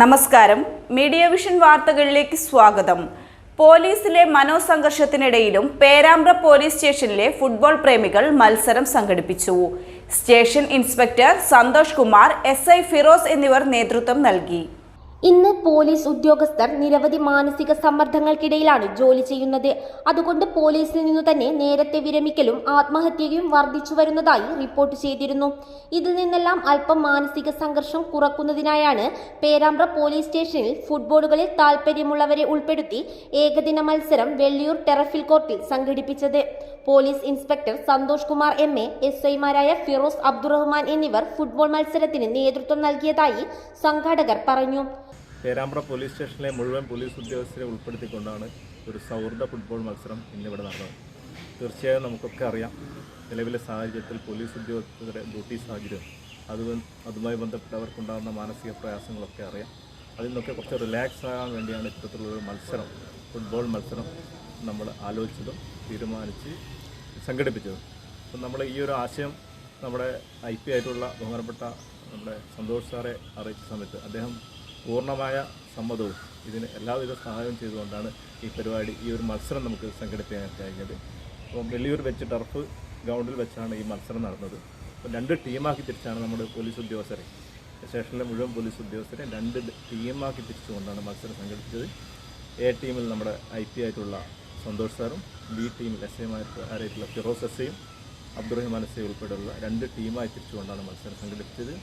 നമസ്കാരം. Media vision വാർത്തകളിലേക്ക് സ്വാഗതം. പോലീസിലെ മനോസംഘർഷത്തിനിടയിലും പേരാമ്പ്ര പോലീസ് സ്റ്റേഷനിലെ ഫുട്ബോൾ പ്രേമികൾ മത്സരം സംഘടിപ്പിച്ചു. Station inspector Santhosh Kumar S I Firoz എന്നിവർ നേതൃത്വം നൽകി. ഇന്ന് പോലീസ് ഉദ്യോഗസ്ഥർ നിരവധി മാനസിക സമ്മർദ്ദങ്ങൾക്കിടയിലാണ് ജോലി ചെയ്യുന്നത്. അതുകൊണ്ട് പോലീസിൽ നിന്നു തന്നെ നേരത്തെ വിരമിക്കലും ആത്മഹത്യയും വർദ്ധിച്ചു വരുന്നതായി റിപ്പോർട്ട് ചെയ്തിരുന്നു. ഇതിൽ നിന്നെല്ലാം അല്പം മാനസിക സംഘർഷം കുറക്കുന്നതിനായാണ് പേരാമ്പ്ര പോലീസ് സ്റ്റേഷനിൽ ഫുട്ബോളുകളിൽ താൽപ്പര്യമുള്ളവരെ ഉൾപ്പെടുത്തി ഏകദിന മത്സരം വെള്ളിയൂർ ടെറഫിൽ കോർട്ടിൽ സംഘടിപ്പിച്ചത്. Police inspector Santhosh Kumar M A S ഐമാരായ ഫിറോസ് അബ്ദുറഹ്മാൻ എന്നിവർ ഫുട്ബോൾ മത്സരത്തിന് നേതൃത്വം നൽകിയതായി സംഘാടകർ പറഞ്ഞു. പേരാമ്പ്ര പോലീസ് സ്റ്റേഷനിലെ മുഴുവൻ പോലീസ് ഉദ്യോഗസ്ഥരെ ഉൾപ്പെടുത്തിക്കൊണ്ടാണ് ഒരു സൗഹൃദ ഫുട്ബോൾ മത്സരം ഇന്നിവിടെ നടന്നത്. തീർച്ചയായും നമുക്കൊക്കെ അറിയാം നിലവിലെ സാഹചര്യത്തിൽ പോലീസ് ഉദ്യോഗസ്ഥരുടെ ഡ്യൂട്ടി സാഹചര്യം അത് അതുമായി ബന്ധപ്പെട്ടവർക്കുണ്ടാകുന്ന മാനസിക പ്രയാസങ്ങളൊക്കെ അറിയാം. അതിൽ നിന്നൊക്കെ കുറച്ച് റിലാക്സ് ആകാൻ വേണ്ടിയാണ് ഇത്തരത്തിലുള്ളൊരു മത്സരം ഫുട്ബോൾ മത്സരം നമ്മൾ ആലോചിച്ചതും തീരുമാനിച്ച് സംഘടിപ്പിച്ചതും. അപ്പം നമ്മൾ ഈ ഒരു ആശയം നമ്മുടെ ഐ പി ആയിട്ടുള്ള ബഹുമാനപ്പെട്ട നമ്മുടെ സന്തോഷ് സാറെ അറിയിച്ച സമയത്ത് അദ്ദേഹം പൂർണമായ സമ്മതവും ഇതിന് എല്ലാവിധ സഹായവും ചെയ്തുകൊണ്ടാണ് ഈ പരിപാടി ഈ ഒരു മത്സരം നമുക്ക് സംഘടിപ്പിക്കാൻ കഴിഞ്ഞത്. അപ്പം വെള്ളിയൂർ വെച്ച് ടർഫ് ഗ്രൗണ്ടിൽ വെച്ചാണ് ഈ മത്സരം നടന്നത്. അപ്പം രണ്ട് ടീമാക്കി തിരിച്ചാണ് നമ്മുടെ പോലീസ് ഉദ്യോഗസ്ഥരെ സ്റ്റേഷനിലെ മുഴുവൻ പോലീസ് ഉദ്യോഗസ്ഥരെ രണ്ട് ടീമാക്കി തിരിച്ചുകൊണ്ടാണ് മത്സരം സംഘടിപ്പിച്ചത്. എ ടീമിൽ നമ്മുടെ ഐ പി ആയിട്ടുള്ള സന്തോഷ് സാറും ബി ടീമിൽ എസ് ഐമാരായിട്ടുള്ള ഫിറോസ് എസ് അബ്ദുറഹിമാൻ എസ് ഉൾപ്പെടെയുള്ള രണ്ട് ടീമായി തിരിച്ചുകൊണ്ടാണ് മത്സരം സംഘടിപ്പിച്ചത്.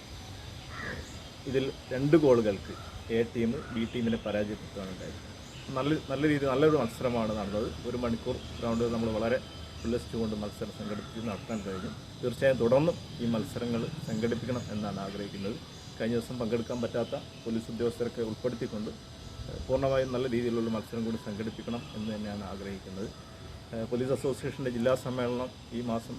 ഇതിൽ രണ്ട് ഗോളുകൾക്ക് എ ടീം ബി ടീമിനെ പരാജയപ്പെടുത്തുകയാണ് ഉണ്ടായത്. നല്ല നല്ല രീതിയിൽ നല്ലൊരു മത്സരമാണ് നടന്നത്. ഒരു മണിക്കൂർ ഗ്രൗണ്ട് നമ്മൾ വളരെ ഉല്ലസിച്ചുകൊണ്ട് മത്സരം സംഘടിപ്പിച്ച് നടത്താൻ കഴിഞ്ഞു. തീർച്ചയായും തുടർന്നും ഈ മത്സരങ്ങൾ സംഘടിപ്പിക്കണം എന്നാണ് ആഗ്രഹിക്കുന്നത്. കഴിഞ്ഞ ദിവസം പങ്കെടുക്കാൻ പറ്റാത്ത പോലീസ് ഉദ്യോഗസ്ഥരൊക്കെ ഉൾപ്പെടുത്തിക്കൊണ്ട് പൂർണമായും നല്ല രീതിയിലുള്ള മത്സരം കൂടി സംഘടിപ്പിക്കണം എന്ന് തന്നെയാണ് ആഗ്രഹിക്കുന്നത്. പോലീസ് അസോസിയേഷന്റെ ജില്ലാ സമ്മേളനം ഈ മാസം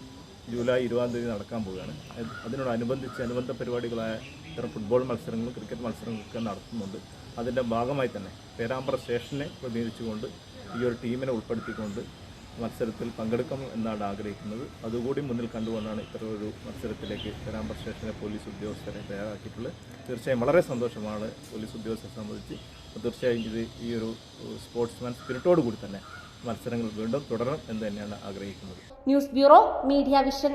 ജൂലൈ ഇരുപതാം തീയതി നടക്കാൻ പോവുകയാണ്. അത് അതിനോടനുബന്ധിച്ച് അനുബന്ധ പരിപാടികളായ ഇത്തരം ഫുട്ബോൾ മത്സരങ്ങളും ക്രിക്കറ്റ് മത്സരങ്ങളൊക്കെ നടത്തുന്നുണ്ട്. അതിന്റെ ഭാഗമായി തന്നെ പേരാമ്പ്ര സ്റ്റേഷനെ പ്രതിനിധിച്ചുകൊണ്ട് ഈ ഒരു ടീമിനെ ഉൾപ്പെടുത്തിക്കൊണ്ട് മത്സരത്തിൽ പങ്കെടുക്കണം എന്നാണ് ആഗ്രഹിക്കുന്നത്. അതുകൂടി മുന്നിൽ കണ്ടുകൊണ്ടാണ് ഇത്തരമൊരു മത്സരത്തിലേക്ക് പേരാമ്പ്ര സ്റ്റേഷനിലെ പോലീസ് ഉദ്യോഗസ്ഥരെ തയ്യാറാക്കിയിട്ടുള്ളത്. തീർച്ചയായും വളരെ സന്തോഷമാണ് പോലീസ് ഉദ്യോഗസ്ഥരെ സംബന്ധിച്ച്. തീർച്ചയായും ഇത് ഈ ഒരു സ്പോർട്സ്മാൻ സ്പിരിറ്റോട് കൂടി തന്നെ മത്സരങ്ങൾ വീണ്ടും തുടരണം എന്ന് തന്നെയാണ് ആഗ്രഹിക്കുന്നത്. News bureau media vision.